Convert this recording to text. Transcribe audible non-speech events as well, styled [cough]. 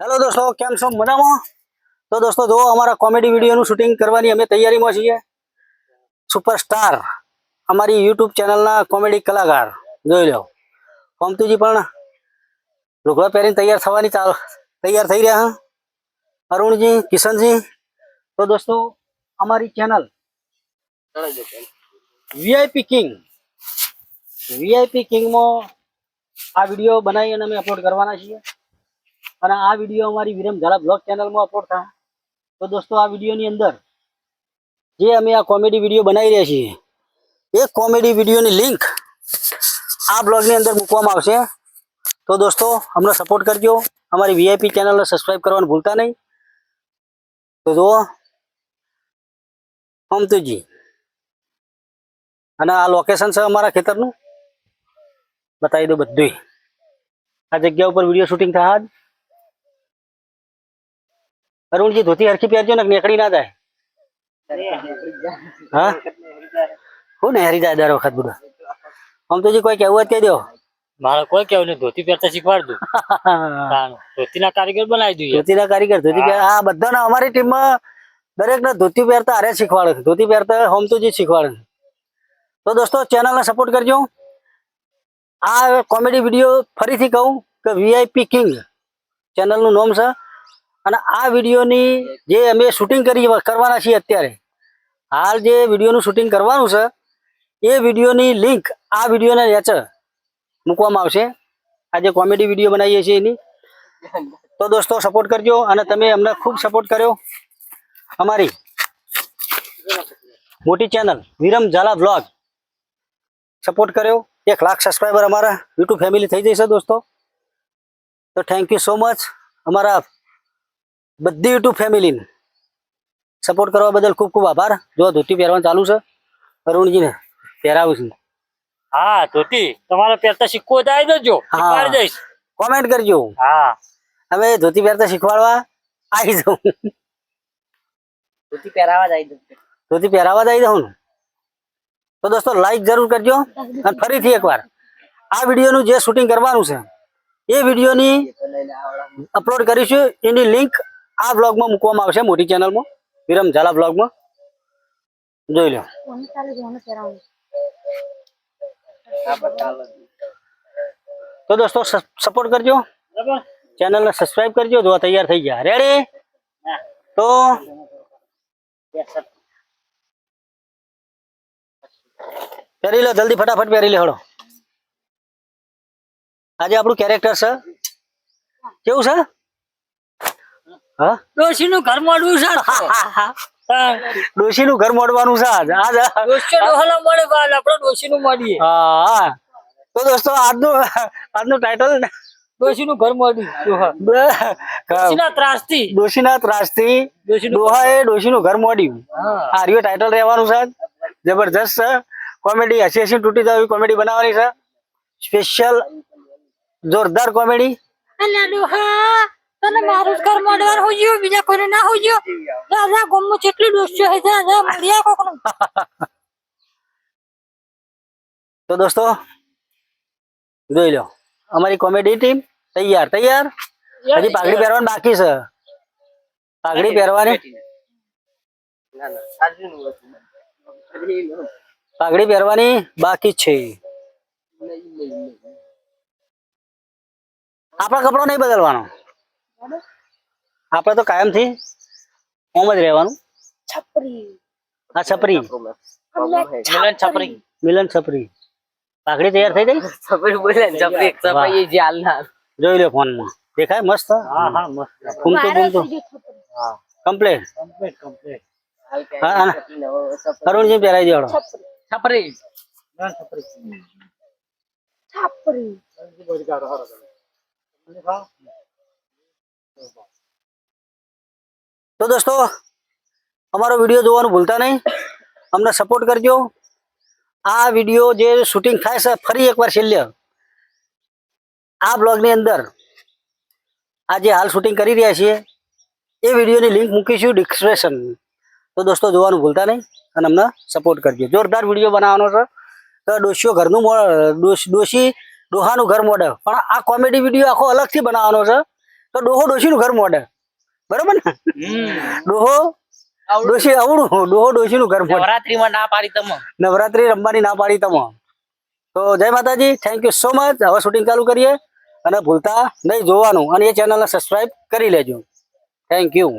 Hello દોસ્તો, કેમ છો? મજામાં? તો દોસ્તો જો અમારા કોમેડી વિડીયોનું શૂટિંગ કરવાની અમે તૈયારીમાં છીએ. સુપરસ્ટાર અમારી યુટ્યુબ ચેનલના કોમેડી કલાકાર, જોઈ લો. પમતુજી પણ લુગડા પહેરીને તૈયાર થવાની ચાલ, તૈયાર થઈ રહ્યા અરુણજી, કિશનજી, તો દોસ્તો, અમારી ચેનલ વીઆઈપી કિંગ વીઆઈપી કિંગમાં આ વીડિયો બનાવી અને અમે અપલોડ કરવાના છીએ. અને આ વીડિયો અમારી વિરમ ઝાલા બ્લોગ ચેનલમાં અપલોડ થાય. તો દોસ્તો, આ વિડીયોની અંદર જે અમે આ કોમેડી વીડિયો બનાવી રહ્યા છીએ, એ કોમેડી વિડીયોની લિંક આ બ્લોગની અંદર મૂકવામાં આવશે. તો દોસ્તો, અમને સપોર્ટ કરજો. અમારી વીઆઈપી ચેનલને સબસ્ક્રાઈબ કરવાનું ભૂલતા નહીં. તો જુઓ, અમતુજી. અને આ લોકેશન છે અમારા ખેતરનું. બતાવી દો બધું આ જગ્યા ઉપર વીડિયો શૂટિંગ થાય અરુણજી ધોતી હરખી પહેરજો ને નીકળી ના જાય. હા? હું ને હરી જાય દર વખત બધું. આમ તો જે કોઈ કહેવું કહી દો. મારે કોઈ કેવું નહીં ધોતી પહેરતા શીખવાડ દઉં. [laughs] ધોતીના કારીગર બનાવી દઉં ધોતી ના કારીગર ધોતી આ બધાને અમારી ટીમમાં દરેકને ધોતી પહેરતા હારે શીખવાડે છે. ધોતી પહેરતા હોમ તો જી શીખવાડે છે. તો દોસ્તો ચેનલને સપોર્ટ કરજો. આ કોમેડી વીડિયો ફરીથી કહું કે વીઆઈપી કિંગ ચેનલનું નામ છે અને આ વિડીયોની જે અમે શૂટિંગ કરી કરવાના છીએ અત્યારે, હાલ જે વિડીયોનું શૂટિંગ કરવાનું છે, એ વિડીયોની લિંક આ વિડીયોના નીચે મૂકવામાં આવશે. આ જે કોમેડી વીડિયો બનાવીએ છીએ એની. તો દોસ્તો સપોર્ટ કરજો અને તમે અમને ખૂબ સપોર્ટ કર્યો. અમારી મોટી channel Viram Zala blog support કર્યો. એક લાખ સબસ્ક્રાઈબર અમારા યુટ્યુબ ફેમિલી થઈ જશે દોસ્તો. તો થેન્ક યુ સો મચ અમારા બધી યુટ્યુબ ફેમિલીને સપોર્ટ કરવા બદલ ખૂબ ખૂબ આભાર. જો ધોતી પહેરવાનું ચાલુ છે અરુણજીને પહેરાવું છું હા ધોતી તમારે પહેરતા શીખવો જાય દેજો હા. શીખવાડી દઈશ. કોમેન્ટ કરજો. હા. હવે ધોતી પહેરતા શીખવાડવા આવી જાઉં. ધોતી પહેરાવા જાય ધોતી પહેરાવા જ આવી જાઉં ને? તો દોસ્તો લાઈક જરૂર કરજો અને ફરીથી એકવાર. આ વિડીયોનું જે શૂટિંગ કરવાનું છે એ વિડીયોની અપલોડ કરીશું. એની લિંક આ બ્લોગમાં મૂકવામાં આવશે મોટી ચેનલમાં વિરમ ઝાલા બ્લોગમાં જોઈ લો તો દોસ્તો સપોર્ટ કરજો. બરાબર ચેનલને સબસ્ક્રાઇબ કરજો જો તૈયાર થઈ ગયા. રેડી તો પહેરી લો જલ્દી ફટાફટ પહેરી લે હળો. આજે આપણું કેરેક્ટર છે. કેવું છે? હા? ડોશીનું ઘર મોડવું છે [laughs] ડોશીનું ઘર મોડવાનું છે આજ. આજ મળે આપણે ડોશીનું મળીએ હા તો દોસ્તો આજનું આજનું ટાઇટલ ઘર ત્રાસથી ડોશીના ત્રાસથી ડોહા એ ડોહાએ ડોશીનું ઘર મોડ્યું. હા. આ રહ્યું ટાઇટલ રહેવાનું છે જબરજસ્ત છે. કોમેડી હસી હસી તૂટી જાય એવી કોમેડી બનાવવાની છે. સ્પેશિયલ જોરદાર કોમેડી. અલા ડોહા. તને મારું જ ઘર મળવાનું હોય ગયું બીજા કોઈને ના હોય ગયું રાજા ગમમાં જેટલી દોસ્તો જા મળ્યા કોકનું. [laughs] તો દોસ્તો જોઈ લો. અમારી કોમેડી ટીમ તૈયાર તૈયાર? હજી પાઘડી પહેરવાની બાકી છે. પાઘડી પહેરવાની. પાઘડી પહેરવાની બાકી છે. આપણા કપડો નહીં બદલવાનો. આપણે તો કાયમથી ઓમ જ રહેવાનું. છપરી. હા છપરી. મિલન છપરી. મિલન છપરી. પાઘડી તૈયાર થઈ ગઈ? છપરી બોલે છપરી છપરી સફાઈ એ જે હાલના. જોઈ લો ફોનમાં. દેખાય મસ્ત? હા હા મસ્ત. ઘૂમતો ઘૂમતો હા. કમ્પ્લેટ. Complete complete. હા હા. અરુણજી પહેરાઈ દેવાડો છપરી. મિલન છપરી. છપરી. તો દોસ્તો, અમારો વીડિયો જોવાનું ભૂલતા નહીં. અમને સપોર્ટ કરજો. આ વીડિયો જે શૂટિંગ થાય છે, ફરી એકવાર છેલ્લે. આ બ્લોગની અંદર આ જે હાલ શૂટિંગ કરી રહ્યા છીએ. એ વિડીયોની લિંક મૂકીશું ડિસ્ક્રિપ્શન તો દોસ્તો, જોવાનું ભૂલતા નહીં અને અમને સપોર્ટ કરજો. જોરદાર વીડિયો બનાવવાનો છે. તો ડોશીઓ ઘરનું ડોશી ડોહાનું ઘર મોડે. પણ આ કોમેડી વીડિયો આખો અલગથી બનાવવાનો છે. તો ડોહો ડોશીનું ઘર મોડે બરોબર ને? ડોહો ડોશી અવડું ડોહો ડોશીનું ઘર મોડે નવરાત્રીમાં ના પાડી તમો. નવરાત્રી રમવાની ના પાડી તમો. તો Jai Mataji thank you so much હવે શૂટિંગ ચાલુ કરીએ અને ભૂલતા નહીં જોવાનું. અને એ ચેનલને સબસ્ક્રાઈબ કરી લેજો. Thank you